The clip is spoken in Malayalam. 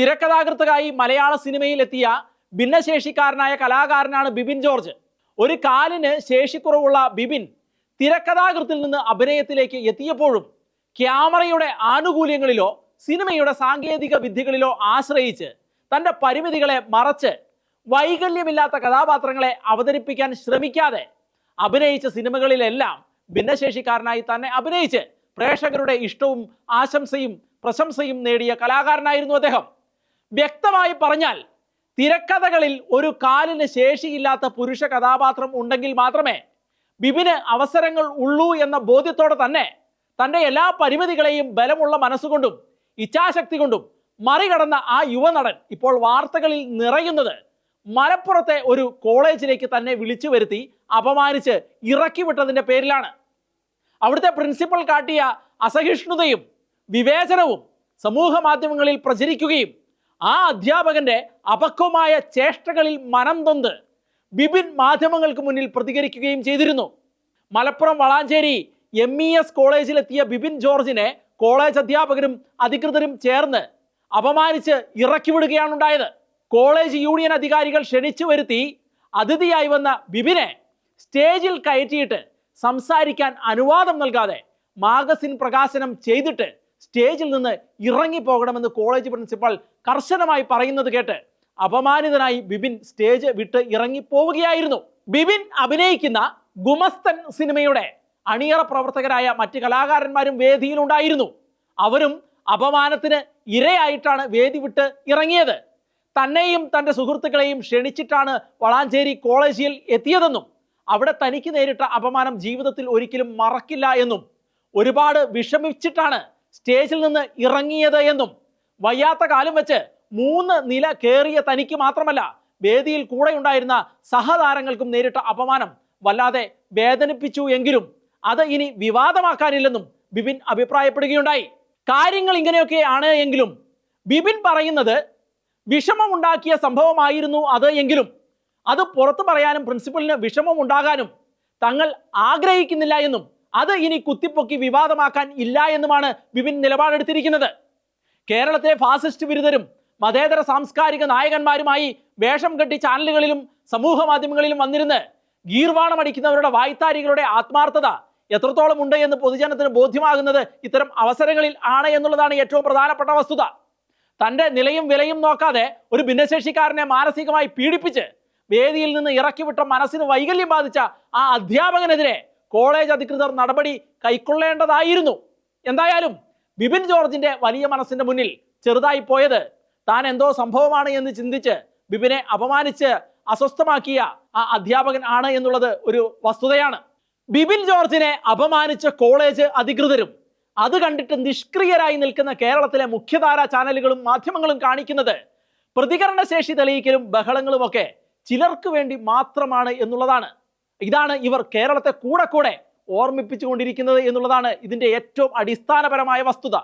തിരക്കഥാകൃത്തുകായി മലയാള സിനിമയിൽ എത്തിയ ഭിന്നശേഷിക്കാരനായ കലാകാരനാണ് ബിബിൻ ജോർജ്. ഒരു കാലിന് ശേഷിക്കുറവുള്ള ബിബിൻ തിരക്കഥാകൃത്തിൽ നിന്ന് അഭിനയത്തിലേക്ക് എത്തിയപ്പോഴും ക്യാമറയുടെ ആനുകൂല്യങ്ങളിലോ സിനിമയുടെ സാങ്കേതിക വിദ്യകളിലോ ആശ്രയിച്ച് തന്റെ പരിമിതികളെ മറച്ച് വൈകല്യമില്ലാത്ത കഥാപാത്രങ്ങളെ അവതരിപ്പിക്കാൻ ശ്രമിക്കാതെ അഭിനയിച്ച സിനിമകളിലെല്ലാം ഭിന്നശേഷിക്കാരനായി തന്നെ അഭിനയിച്ച് പ്രേക്ഷകരുടെ ഇഷ്ടവും ആശംസയും പ്രശംസയും നേടിയ കലാകാരനായിരുന്നു അദ്ദേഹം. വ്യക്തമായി പറഞ്ഞാൽ തിരക്കഥകളിൽ ഒരു കാലിന് ശേഷിയില്ലാത്ത പുരുഷ കഥാപാത്രം ഉണ്ടെങ്കിൽ മാത്രമേ ബിബിന് അവസരങ്ങൾ ഉള്ളൂ എന്ന ബോധ്യത്തോടെ തന്നെ തന്റെ എല്ലാ പരിമിതികളെയും ബലമുള്ള മനസ്സുകൊണ്ടും ഇച്ഛാശക്തി കൊണ്ടും മറികടന്ന ആ യുവനടൻ ഇപ്പോൾ വാർത്തകളിൽ നിറയുന്നത് മലപ്പുറത്തെ ഒരു കോളേജിലേക്ക് തന്നെ വിളിച്ചു വരുത്തി അപമാനിച്ച് ഇറക്കി വിട്ടതിന്റെ പേരിലാണ്. അവിടുത്തെ പ്രിൻസിപ്പൽ കാട്ടിയ അസഹിഷ്ണുതയും വിവേചനവും സമൂഹ മാധ്യമങ്ങളിൽ പ്രചരിക്കുകയും ആ അധ്യാപകന്റെ അപക്വമായ ചേഷ്ടകളിൽ മനം തൊന്ത് ബിബിൻ മാധ്യമങ്ങൾക്ക് മുന്നിൽ പ്രതികരിക്കുകയും ചെയ്തിരുന്നു. Malappuram Valanchery M E S കോളേജിലെത്തിയ Bibin ജോർജിനെ കോളേജ് അധ്യാപകരും അധികൃതരും ചേർന്ന് അപമാനിച്ച് ഇറക്കിവിടുകയാണ് ഉണ്ടായത്. കോളേജ് യൂണിയൻ അധികാരികൾ ക്ഷണിച്ചു വരുത്തി അതിഥിയായി വന്ന ബിബിനെ സ്റ്റേജിൽ കയറ്റിയിട്ട് സംസാരിക്കാൻ അനുവാദം നൽകാതെ മാഗസിൻ പ്രകാശനം ചെയ്തിട്ട് സ്റ്റേജിൽ നിന്ന് ഇറങ്ങിപ്പോകണമെന്ന് കോളേജ് പ്രിൻസിപ്പൽ കർശനമായി പറയുന്നത് കേട്ട് അപമാനിതനായി ബിബിൻ സ്റ്റേജ് വിട്ട് ഇറങ്ങിപ്പോവുകയായിരുന്നു. ബിബിൻ അഭിനയിക്കുന്ന ഗുമസ്തൻ സിനിമയുടെ അണിയറ പ്രവർത്തകരായ മറ്റ് കലാകാരന്മാരും വേദിയിലുണ്ടായിരുന്നു. അവരും അപമാനത്തിന് ഇരയായിട്ടാണ് വേദി വിട്ട് ഇറങ്ങിയത്. തന്നെയും തന്റെ സുഹൃത്തുക്കളെയും ക്ഷണിച്ചിട്ടാണ് വളാഞ്ചേരി കോളേജിൽ എത്തിയതെന്നും അവിടെ തനിക്ക് നേരിട്ട അപമാനം ജീവിതത്തിൽ ഒരിക്കലും മറക്കില്ല എന്നും ഒരുപാട് വിഷമിച്ചിട്ടാണ് സ്റ്റേജിൽ നിന്ന് ഇറങ്ങിയത് എന്നും വയ്യാത്ത കാലം വെച്ച് മൂന്ന് നില കയറിയ തനിക്ക് മാത്രമല്ല വേദിയിൽ കൂടെ ഉണ്ടായിരുന്ന സഹതാരങ്ങൾക്കും നേരിട്ട അപമാനം വല്ലാതെ വേദനിപ്പിച്ചു എങ്കിലും അത് ഇനി വിവാദമാക്കാനില്ലെന്നും ബിബിൻ അഭിപ്രായപ്പെടുകയുണ്ടായി. കാര്യങ്ങൾ ഇങ്ങനെയൊക്കെ ആണ് എങ്കിലും ബിബിൻ പറയുന്നത് വിഷമമുണ്ടാക്കിയ സംഭവമായിരുന്നു അത് എങ്കിലും. അത് പുറത്തു പറയാനും പ്രിൻസിപ്പലിന് വിഷമം ഉണ്ടാകാനും തങ്ങൾ ആഗ്രഹിക്കുന്നില്ല എന്നും അത് ഇനി കുത്തിപ്പൊക്കി വിവാദമാക്കാൻ ഇല്ല എന്നുമാണ് വിപിൻ നിലപാടെടുത്തിരിക്കുന്നത്. കേരളത്തിലെ ഫാസിസ്റ്റ് വിരുദ്ധരും മതേതര സാംസ്കാരിക നായകന്മാരുമായി വേഷം കെട്ടി ചാനലുകളിലും സമൂഹ മാധ്യമങ്ങളിലും വന്നിരുന്ന് ഗീർവാണമടിക്കുന്നവരുടെ വായ്ത്താരികളുടെ ആത്മാർത്ഥത എത്രത്തോളം ഉണ്ട് എന്ന് പൊതുജനത്തിന് ബോധ്യമാകുന്നത് ഇത്തരം അവസരങ്ങളിൽ ആണ് എന്നുള്ളതാണ് ഏറ്റവും പ്രധാനപ്പെട്ട വസ്തുത. തന്റെ നിലയും വിലയും നോക്കാതെ ഒരു ഭിന്നശേഷിക്കാരനെ മാനസികമായി പീഡിപ്പിച്ച് വേദിയിൽ നിന്ന് ഇറക്കിവിട്ട മനസ്സിന് വൈകല്യം ബാധിച്ച ആ അധ്യാപകനെതിരെ കോളേജ് അധികൃതർ നടപടി കൈക്കൊള്ളേണ്ടതായിരുന്നു. എന്തായാലും ബിപിൻ ജോർജിന്റെ വലിയ മനസ്സിന്റെ മുന്നിൽ ചെറുതായി പോയത് താൻ എന്തോ സംഭവമാണ് എന്ന് ചിന്തിച്ച് ബിപിനെ അപമാനിച്ച് അസ്വസ്ഥമാക്കിയ ആ അധ്യാപകൻ ആണ് എന്നുള്ളത് ഒരു വസ്തുതയാണ്. ബിപിൻ ജോർജിനെ അപമാനിച്ച കോളേജ് അധികൃതരും അത് കണ്ടിട്ട് നിഷ്ക്രിയരായി നിൽക്കുന്ന കേരളത്തിലെ മുഖ്യധാരാ ചാനലുകളും മാധ്യമങ്ങളും കാണിക്കുന്നത് പ്രതികരണശേഷി തെളിയിക്കലും ബഹളങ്ങളുമൊക്കെ ചിലർക്ക് വേണ്ടി മാത്രമാണ് എന്നുള്ളതാണ്. ഇതാണ് ഇവർ കേരളത്തെ കൂടെ കൂടെ ഓർമ്മിപ്പിച്ചുകൊണ്ടിരിക്കുന്നത് എന്നുള്ളതാണ് ഇതിന്റെ ഏറ്റവും അടിസ്ഥാനപരമായ വസ്തുത.